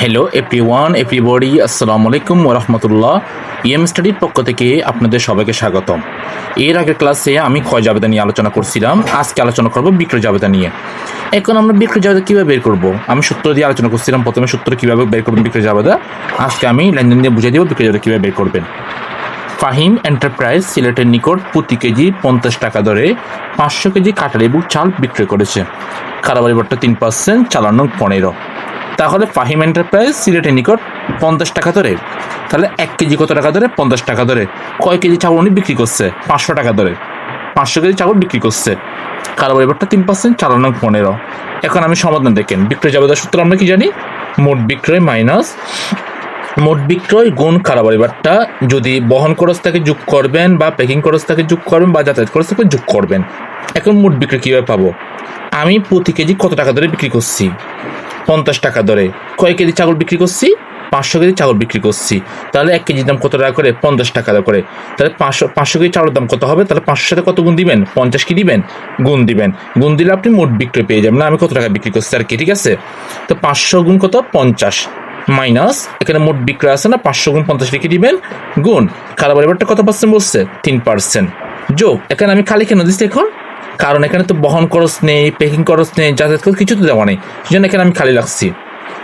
Hello everyone everybody আসসালামু আলাইকুম ওরহমতুল্লাহ ইএম স্টাডির পক্ষ থেকে আপনাদের সবাইকে স্বাগতম। এর আগের ক্লাসে আমি ক্ষয় জাবেদা নিয়ে আলোচনা করছিলাম। আজকে আলোচনা করব বিক্রয় জাবেদা নিয়ে। এখন আমরা বিক্রয় জাবেদা কীভাবে বের করব? আমি সূত্র দিয়ে আলোচনা করছিলাম, প্রথমে সূত্র কীভাবে বের করবেন বিক্রয় জাবেদা। আজকে আমি লেনদেন দিয়ে বুঝিয়ে দেবো বিক্রয় জাবেদা কীভাবে বের করবেন। ফাহিম এন্টারপ্রাইজ সিলেটের নিকট প্রতি কেজি পঞ্চাশ টাকা দরে পাঁচশো কেজি কাঁঠালেবু চাল বিক্রয় করেছে। কারাবারি বট্টা তিন পার্সেন্ট চালানো পনেরো। তাহলে ফাহিম এন্টারপ্রাইজ সিলেটের নিকট পঞ্চাশ টাকা ধরে। তাহলে এক কেজি কত টাকা ধরে? পঞ্চাশ টাকা ধরে। কয় কেজি চাউল উনি বিক্রি করছে? পাঁচশো টাকা ধরে। পাঁচশো কেজি চাউল বিক্রি করছে। কারাবারি বট্টা তিন পার্সেন্ট চালানো পনেরো। এখন আমি সমাধান দেখেন। বিক্রয় জাবেদার সূত্র আমরা কি জানি? মোট বিক্রয় মাইনাস, মোট বিক্রয় গুণ কারাবারি বাট্টা যদি বহন খরচ থেকে যোগ করবেন বা প্যাকিং খরচ থেকে যোগ করবেন বা যাতায়াত খরচ থেকে যোগ করবেন। এখন মোট বিক্রয় কীভাবে পাবো? আমি প্রতি কেজি কত টাকা ধরে বিক্রি করছি? পঞ্চাশ টাকা ধরে কয় কেজি চাউল বিক্রি করছি? পাঁচশো কেজি চাউল বিক্রি করছি। তাহলে এক কেজির দাম কত টাকা করে? পঞ্চাশ টাকা করে। তাহলে পাঁচশো পাঁচশো কেজি চাউলের দাম কত হবে? তাহলে পাঁচশোর সাথে কত গুণ দিবেন? পঞ্চাশ কি দিবেন? গুণ দিবেন। গুণ দিলে আপনি মোট বিক্রয় পেয়ে যাবেন। না, আমি কত টাকা বিক্রি করছি আর কি, ঠিক আছে? তো পাঁচশো গুণ কত? পঞ্চাশ। মাইনাস, এখানে মোট বিক্রয় আছে না? পাঁচশো গুণ পঞ্চাশ লিখে দিবেন। গুণ। কারাবার এবারটা কত পার্সেন্ট বলছে? তিন পার্সেন্ট যোগ, এখানে আমি খালি কেন দিচ্ছি এখন? কারণ এখানে তো বহন খরচ নেই প্যাকিং খরচ নেই, যাতায়াত খরচ কিছু তো দেওয়া নেই। সেজন্য এখানে আমি খালি লাগছি।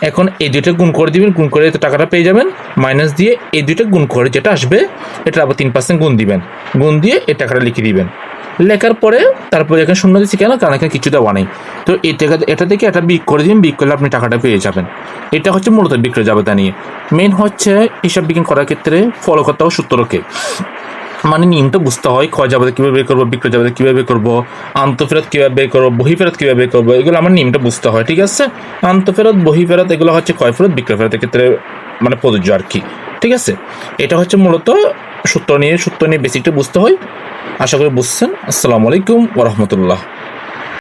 এখন এই দুইটা গুণ করে দিবেন, গুণ করে তো টাকাটা পেয়ে যাবেন। মাইনাস দিয়ে এই দুইটা গুণ করে যেটা আসবে, এটা আবার তিন পার্সেন্ট গুণ দিবেন। গুণ দিয়ে এই টাকাটা লিখে দিবেন। লেখার পরে তারপরে এখানে শূন্য দিচ্ছি কেন? কারণ এখানে কিছু দেওয়া নেই। তো এই টাকা, এটা থেকে এটা বিক করে দিন বিক করলে আপনি টাকাটা পেয়ে যাবেন। এটা হচ্ছে মূলত বিক্রয় জাবেদা নিয়ে। মেন হচ্ছে হিসাব বিজ্ঞান করার ক্ষেত্রে ফলো করতে হবে সূত্রকে। মানে নিয়মটা বুঝতে হয় ক্ষয় যাবে কীভাবে বের করব, বিক্রয় যাবে কীভাবে করব আন্তঃফেরত কীভাবে বের করব, বহি ফেরত কীভাবে বের করব, এগুলো আমার নিয়মটা বুঝতে হয়, ঠিক আছে? আন্তঃফেরত বহি ফেরত, এগুলো হচ্ছে ক্ষয় ফেরত, বিক্রয় ফেরতের ক্ষেত্রে মানে প্রযোজ্য আর কি, ঠিক আছে? এটা হচ্ছে মূলত সূত্র নিয়ে সূত্র নিয়ে বেসিকটা বুঝতে হয়। আশা করি বুঝছেন। আসসালামু আলাইকুম ওরহমতুল্লাহ